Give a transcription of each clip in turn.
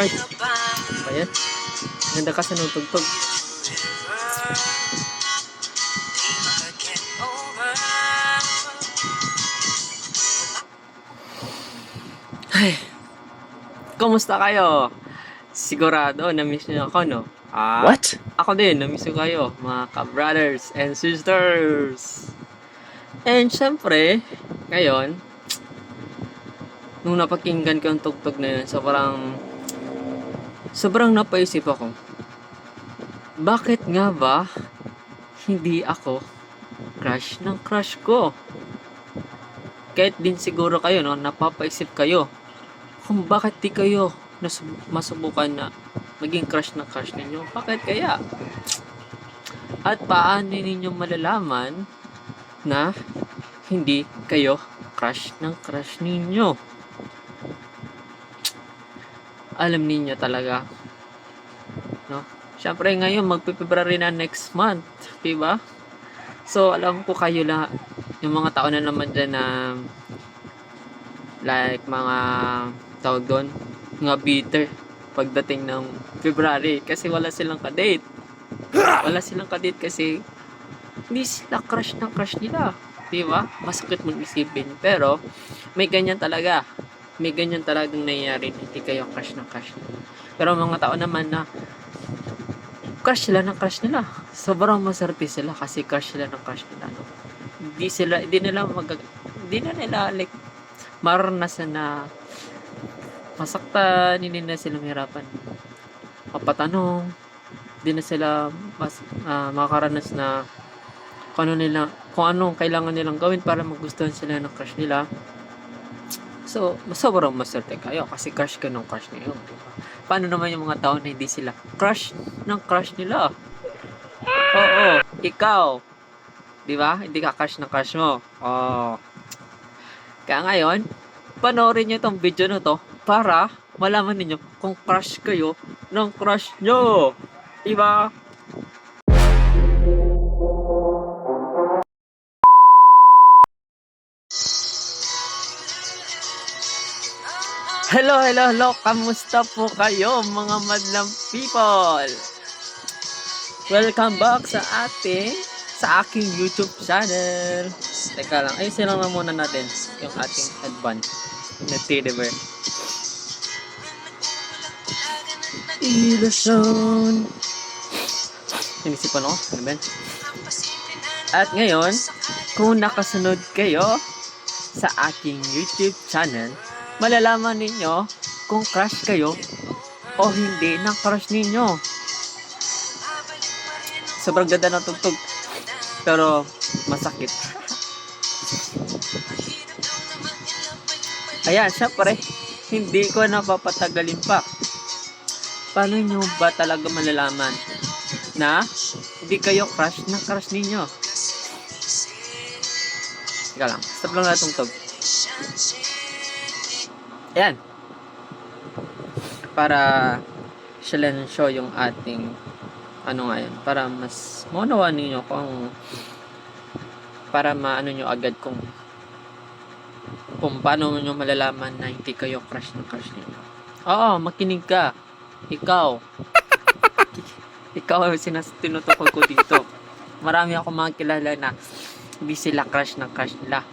Ay, ano ba yan? Ganda ka sa nutugtog. Ay, kumusta kayo? Sigurado, na-miss niyo ako, no? Ah, What? Ako din, na-miss ko kayo, mga ka-brothers and sisters. And syempre, ngayon, nung napakinggan ko yung tugtog na yun, sobrang, sobrang napaisip ako. Bakit nga ba hindi ako crush ng crush ko? Kahit din siguro kayo, no, napapaisip kayo kung bakit di kayo masubukan na maging crush na crush ninyo. Bakit kaya? At paano ninyo malalaman na hindi kayo crush ng crush ninyo? Alam ninyo talaga. No? Siyempre ngayon magpe-February na next month, 'di ba? So alam ko kayo la yung mga tao na naman dyan na like mga tawag doon, mga bitter pagdating ng February kasi wala silang kadate. Wala silang kadate kasi hindi sila crush ng crush nila. Di ba? Masakit mong isipin. Pero, may ganyan talaga. May ganyan talagang nangyayari na hindi kayo crush ng crush. Pero mga tao naman na crush sila ng crush nila. Sobrang masarte sila kasi crush sila ng crush nila. No? Hindi sila, hindi nila mag, hindi na nila like maranasan na masaktan, hindi na sila mahirapan mapatanong, hindi na sila mas, ah, makakaranas na kung ano nila, kung anong kailangan nilang gawin para magustuhan sila ng crush nila. So, sobrang maswerte kayo kasi crush ka ng crush ba? Paano naman yung mga tao na hindi sila crush ng crush nila? Oo, ikaw. Di ba? Hindi ka crush ng crush mo. Oo. Kaya ngayon, panoorin nyo itong video na to para malaman ninyo kung crush kayo ng crush nyo. Diba? Hello, hello, hello. Kamusta po kayo mga madlang people? Welcome back sa ating sa aking YouTube channel. Teka lang, ayusin lang na muna natin yung ating advance na T-Diver. Ilusyon. Inisipan ako, ano ba? At ngayon, kung nakasunod kayo sa aking YouTube channel, malalaman ninyo kung crush kayo o hindi ng crush ninyo. Sobrang ganda ng tugtog. Pero, masakit. Ayan, syempre, hindi ko napapatagalin pa. Paano nyo ba talaga malalaman na hindi kayo crush ng crush ninyo? Teka lang, stop lang na tugtog. Ayan. Para siya yung ating ano nga yun, para mas maunawa ninyo kung para maano nyo agad kung kung paano nyo malalaman na hindi kayo crush ng crush ninyo. Oo, makinig ka. Ikaw. Ikaw ang sinas tinutukol ko dito. Marami ako mga kilala na hindi sila crush ng crush nila.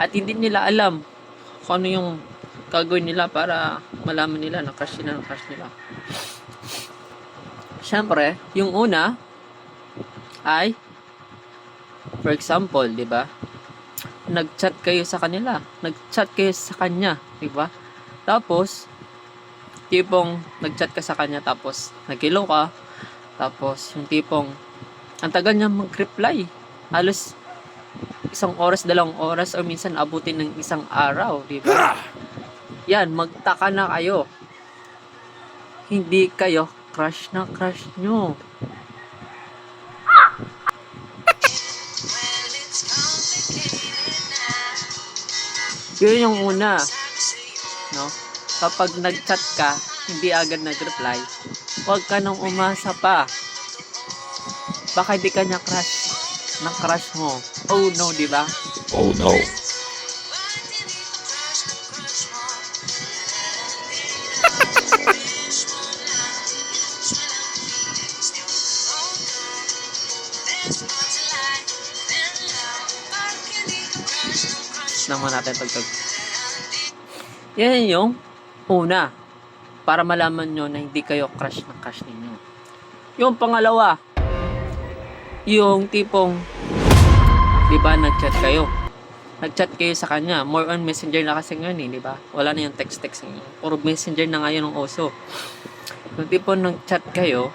At hindi nila alam kung ano yung gagawin nila para malaman nila na crush sila ng crush nila. Siyempre, yung una ay for example, 'di ba? Nag-chat kayo sa kanila, nag-chat kayo sa kanya, 'di ba? Tapos tipong nag-chat ka sa kanya tapos nag-hello ka, tapos yung tipong ang tagal niya mag-reply. Halos isang oras, dalawang oras o minsan abutin ng isang araw, 'di ba? Yan, magtaka na kayo. Hindi kayo crush na crush nyo. Yun yung una. No? Kapag nag-chat ka, hindi agad nag-reply, huwag ka nang umasa pa. Baka di ka niya crush ng crush mo. Oh no, di ba? Oh no. Naman natin tugtog. Yan yung una. Para malaman nyo na hindi kayo crush ng crush ninyo. Yung pangalawa, yung tipong, di ba, nag-chat kayo. Nag-chat kayo sa kanya. More on messenger na kasi ngayon eh, di ba? Wala na yung text-text ngayon. Puro messenger na ngayon ng oso. Yung tipong nag-chat kayo,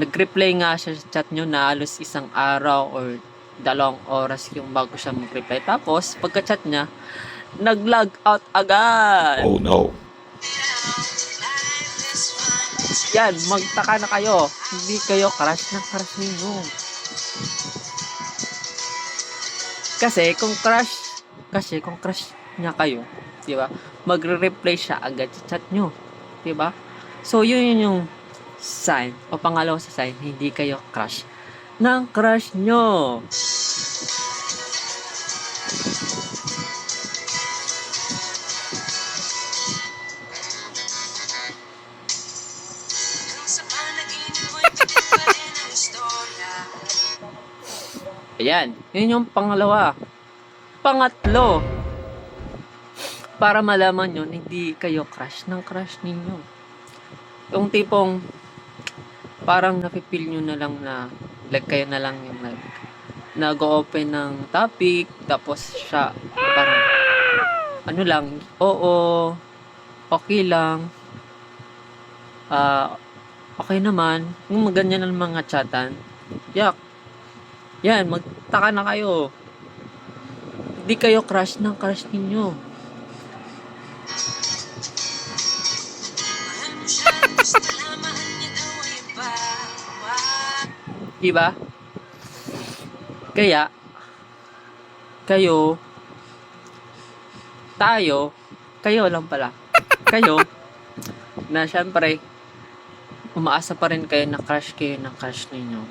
nag-reply nga siya sa chat nyo na halos isang araw or dalawang oras yung bago siya mag-reply. Tapos, pagka-chat niya, nag-log out agad. Oh no. Yan, magtaka na kayo. Hindi kayo crush ng crush ninyo. Kasi kung crush, kasi kung crush niya kayo, di ba? Magre-reply siya agad sa chat nyo. Di ba? So, yun yun yung sign, o pangalawa sa sign, hindi kayo crush ng crush nyo. Ayan, yun yung pangalawa. Pangatlo, para malaman nyo, hindi kayo crush ng crush ninyo. Yung tipong, parang napipil nyo na lang na, like kayo na lang yung nag, nag-open ng topic, tapos siya, parang, ano lang, oo, okay lang, ah, okay naman, yung ganyan ng mga chatan, yak, yan, magtaka na kayo. Hindi kayo crush ng crush ninyo. Diba? Kaya, kayo, tayo, kayo lang pala. Kayo, na syempre, umaasa pa rin kayo na crush kayo ng crush ninyo.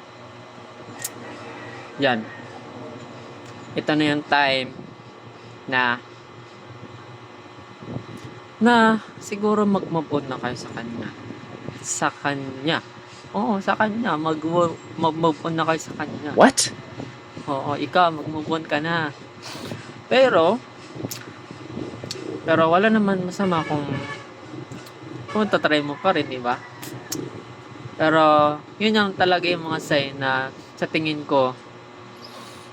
Yan. Ito na yung time na na siguro mag-move on na kayo sa kanya. Sa kanya. Oo, sa kanya. Mag- mag-move on na kayo sa kanya. What? Oo, ikaw, mag-move on ka na. Pero, pero wala naman masama kung kung tatry mo pa rin, di ba? Pero, yun yung talaga yung mga sign na sa tingin ko,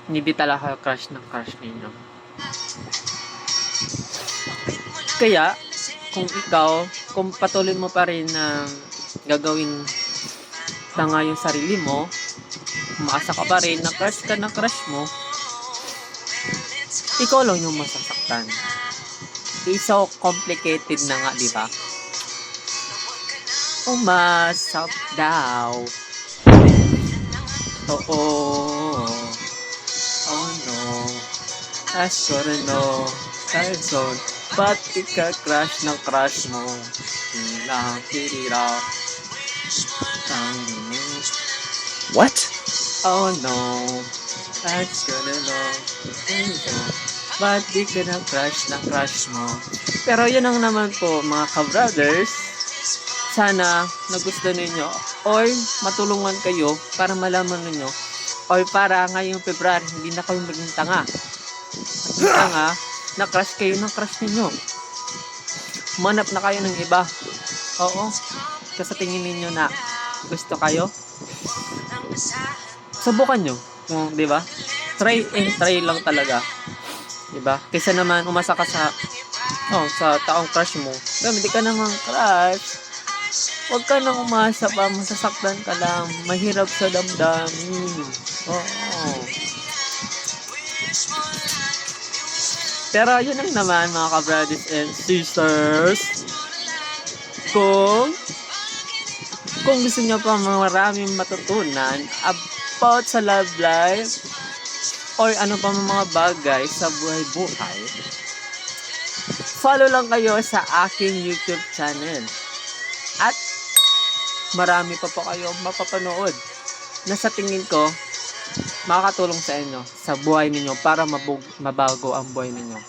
hindi talaga crush ng crush ninyo. Kaya, kung ikaw, kung patuloy mo pa rin na gagawin tanga yung sarili mo, umaasa ka pa rin na crush ka na crush mo, ikaw lang yung masasaktan. It's so complicated na nga, di ba? Umasap daw. Oo. Oh no. As for no. Person. Ba't ika-crush ng crush mo? Hilang hirira. Ang What? Oh no, that's gonna know. Ba't di ka na crush na crush mo? Pero yun ang naman po mga ka-brothers. Sana nagusto ninyo or matulungan kayo para malaman ninyo or para ngayong February hindi na kayo maging tanga. Tanga na crush kayo ng crush ninyo. Manap na kayo ng iba. Oo. Kasi tingin ninyo na gusto kayo, subukan nyo. Kung, di ba? Try and try lang talaga. Di ba? Kaysa naman umasa ka sa oh, sa taong crush mo. Pero hindi ka naman crush. Huwag ka nang umasa pa, masasaktan ka lang. Mahirap sa damdamin. Oo. Pero yun lang naman mga ka-brothers and sisters. Kung kung gusto niyo pa maraming matutunan about sa love life or ano pa mga bagay sa buhay-buhay, follow lang kayo sa aking YouTube channel. At marami pa po kayo mapapanood na sa tingin ko makakatulong sa inyo sa buhay ninyo para mabug- mabago ang buhay ninyo.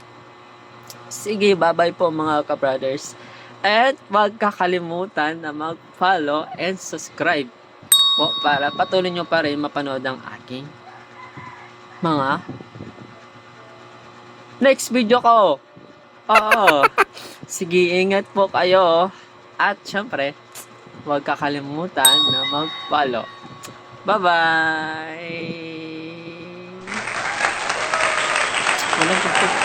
Sige, bye-bye po mga ka-brothers. At huwag kakalimutan na mag-follow and subscribe po para patuloy nyo pa rin mapanood ang aking mga next video ko. Oo. Sige, ingat po kayo. At syempre, huwag kakalimutan na mag-follow. Bye-bye! Walang.